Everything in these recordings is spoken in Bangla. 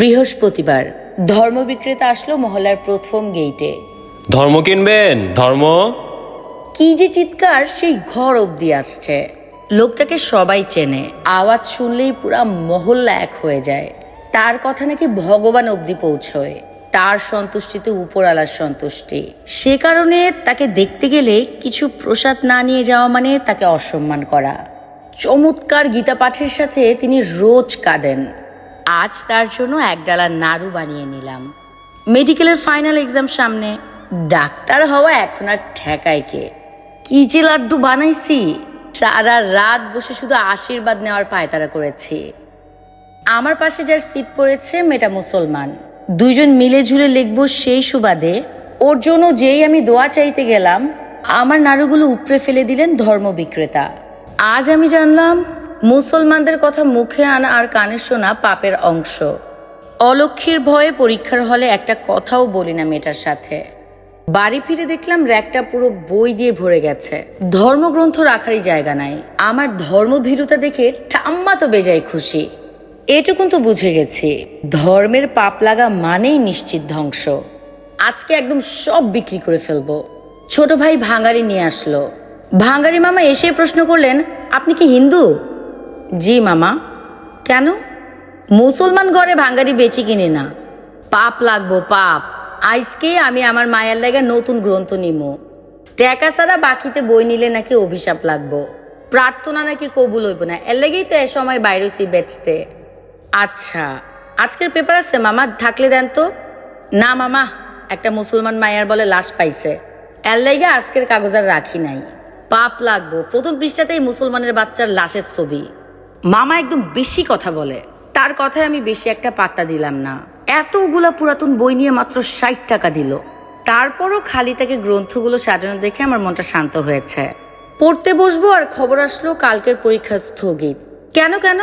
বৃহস্পতিবার ধর্ম বিক্রেতা আসলো মহলার প্রথম গেইটে ধর্ম কিনবেন? ধর্ম? কি যে চিৎকার সেই ঘর অবধি আসছে। লোকটাকে সবাই চেনে আওয়াজ শুনলেই পুরা মহল্লা এক হয়ে যায়। তার কথা নাকি ভগবান অবধি পৌঁছয় তার সন্তুষ্টিতে উপরালার সন্তুষ্টি। সে কারণে তাকে দেখতে গেলে কিছু প্রসাদ না নিয়ে যাওয়া মানে তাকে অসম্মান করা। চমৎকার গীতা পাঠের সাথে তিনি রোজ কাঁদেন। আজ তার জন্য এক ডালা নাড়ু বানিয়ে নিলাম। মেডিকেলের ফাইনাল এক্সাম সামনে। ডাক্তার হওয়া এখন আর ঠেকায় কে? কি যে লাড্ডু বানাইছি? সারা রাত বসে শুধু আশীর্বাদ নেওয়ার পায়তারা করেছি। আমার পাশে যার সিট পড়েছে মেটা মুসলমান। দুইজন মিলে ঝুলে লিখব সেই সুবাদে, ওর জন্য যেই আমি দোয়া চাইতে গেলাম, আমার নাড়ুগুলো উপড়ে ফেলে দিলেন ধর্ম বিক্রেতা আজ আমি জানলাম মুসলমানদের কথা মুখে আনা আর কানে শোনা পাপের অংশ। অলক্ষীর ভয়ে পরীক্ষার হলে একটা কথাও বলি না মেয়েটার সাথে। বাড়ি ফিরে দেখলাম র্যাকটা পুরো বই দিয়ে ভরে গেছে। ধর্মগ্রন্থ রাখারই জায়গা নাই। আমার ধর্মভীরুতা দেখে ঠাম্মা তো বেজায় খুশি। এটুকুন তো বুঝে গেছি, ধর্মের পাপ লাগা মানেই নিশ্চিত ধ্বংস। আজকে একদম সব বিক্রি করে ফেলব। ছোট ভাই ভাঙারি নিয়ে আসলো। ভাঙারি মামা এসে প্রশ্ন করলেন, আপনি কি হিন্দু? জি, মামা। কেন? মুসলমান ঘরে ভাঙ্গারি বেচি কিনে না। পাপ লাগবো, পাপ। আজকে আমি আমার মায়ের লাগে নতুন গ্রন্থ নিমো। টেকা ছাড়া বাকিতে বই নিলে নাকি অভিশাপ লাগবো। প্রার্থনা নাকি কবুল হইব না। এর লেগেই তো এ সময় বাইরেছি বেচতে। আচ্ছা আজকের পেপার আছে, মামা। থাকলে দেন তো। না, মামা। একটা মুসলমান মায়ার বলে লাশ পাইছে। এর লেগে আজকের কাগজ আর রাখি নাই। পাপ লাগবো। প্রথম পৃষ্ঠাতেই মুসলমানের বাচ্চার লাশের ছবি। মামা একদম বেশি কথা বলে। তার কথায় আমি বেশি একটা পাত্তা দিলাম না। এতগুলা পুরাতন বই নিয়ে মাত্র ষাট টাকা দিল। তারপরও খালি তাকে গ্রন্থগুলো সাজানো দেখে আমার মনটা শান্ত হয়েছে। পড়তে বসবো আর খবর আসলো কালকের পরীক্ষা স্থগিত। কেন কেন?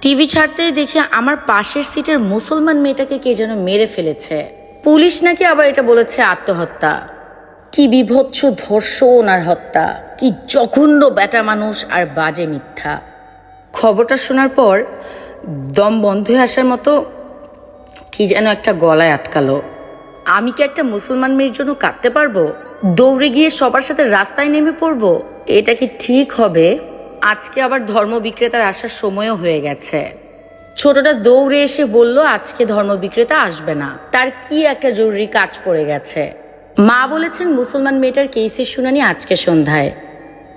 টিভি ছাড়তেই দেখে আমার পাশের সিটের মুসলমান মেয়েটাকে কে যেন মেরে ফেলেছে। পুলিশ নাকি আবার এটা বলেছে আত্মহত্যা। কি বিভৎস ধর্ষণ আর হত্যা। কি জঘন্য বেটা মানুষ আর বাজে মিথ্যা। খবরটা শোনার পর দম বন্ধ হয়ে আসার মতো কি যেন একটা গলায় আটকালো। আমি কি একটা মুসলমান মেয়ের জন্য কাঁদতে পারব? দৌড়ে গিয়ে সবার সাথে রাস্তায় নেমে পড়ব? এটা কি ঠিক হবে? আজকে আবার ধর্ম বিক্রেতার আসার সময়ও হয়ে গেছে। ছোটটা দৌড়ে এসে বলল, আজকে ধর্ম বিক্রেতা আসবে না। তার কি একটা জরুরি কাজ পড়ে গেছে। মা বলেছেন, মুসলমান মেয়েটার কেসের শুনানি আজকে সন্ধ্যায়।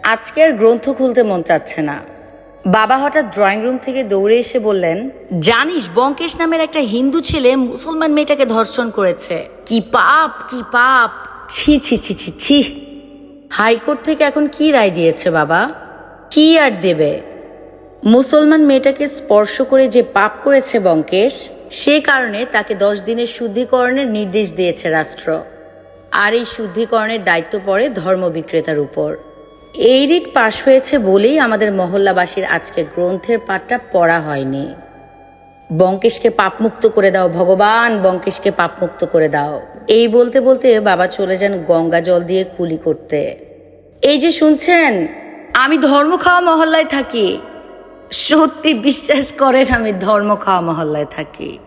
আজকে আর গ্রন্থ খুলতে মন চাচ্ছে না। বাবা হঠাৎ ড্রয়িং রুম থেকে দৌড়ে এসে বললেন জানিস বঙ্কেশ নামের একটা হিন্দু ছেলে মুসলমান মেয়েটাকে ধর্ষণ করেছে। কি পাপ কি পাপ? ছি ছি ছি ছি ছি। হাইকোর্ট থেকে এখন কি রায় দিয়েছে বাবা? কি আর দেবে? মুসলমান মেয়েটাকে স্পর্শ করে যে পাপ করেছে বঙ্কেশ সে কারণে তাকে দশ দিনের শুদ্ধিকরণের নির্দেশ দিয়েছে রাষ্ট্র। আর এই শুদ্ধিকরণের দায়িত্ব পড়ে ধর্ম বিক্রেতার উপর। এই রিট পাশ হয়েছে বলেই আমাদের মহল্লাবাসীর আজকে গ্রন্থের পাঠটা পড়া হয়নি। বঙ্কেশকে পাপমুক্ত করে দাও ভগবান, বঙ্কেশকে পাপমুক্ত করে দাও। এই বলতে বলতে বাবা চলে যান গঙ্গা জল দিয়ে কুলি করতে। এই যে শুনছেন, আমি ধর্ম খাওয়া মহল্লায় থাকি। সত্যি বিশ্বাস করেন আমি ধর্ম খাওয়া মহল্লায় থাকি।